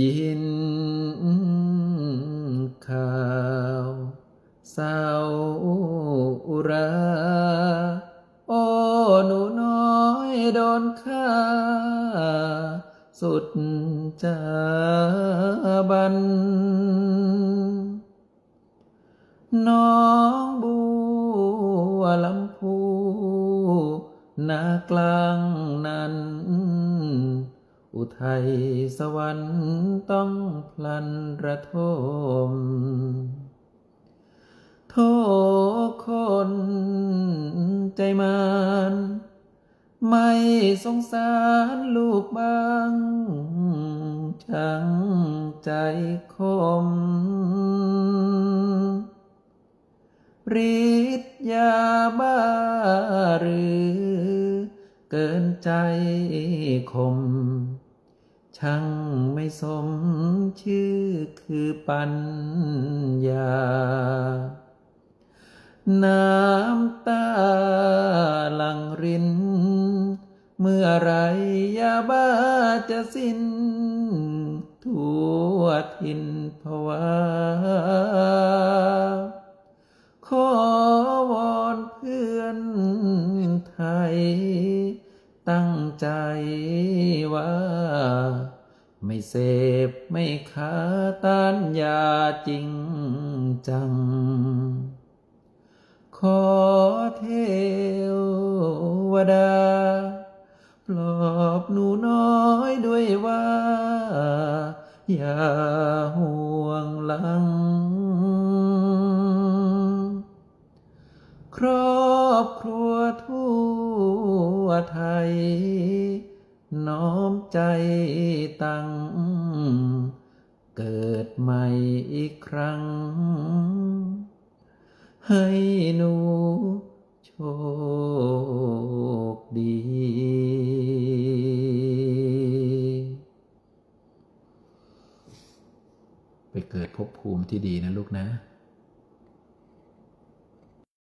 ยินข่าวเศร้าอุราโอ้หนูน้อยโดนฆ่า สุดจาบัน น้องบัวลำพูนากลางนั้น อุทัยสวรรค์ต้องพลันระทม โทษคนใจมานไม่สงสารลูกบ้างช่างใจคมฤทธิ์ยาบ้าหรือ เกินใจคม ช่างไม่สมชื่อคือปัญญา น้ำตาหลังริน เมื่อไรยาบ้าจะสิ้น ทั่วทินภวาขอวอนเพื่อนไทย ตั้งใจ ไม่เสพไม่ค้าต้านยาจริงจัง ขอเทวดา ปลอบหนูน้อยด้วยว่า อย่าห่วงหลัง ครอบครัวทั่วไทย น้อมใจตั้ง เกิดใหม่อีกครั้ง ให้หนูโชคดี ไปเกิดภพภูมิที่ดีนะลูกนะ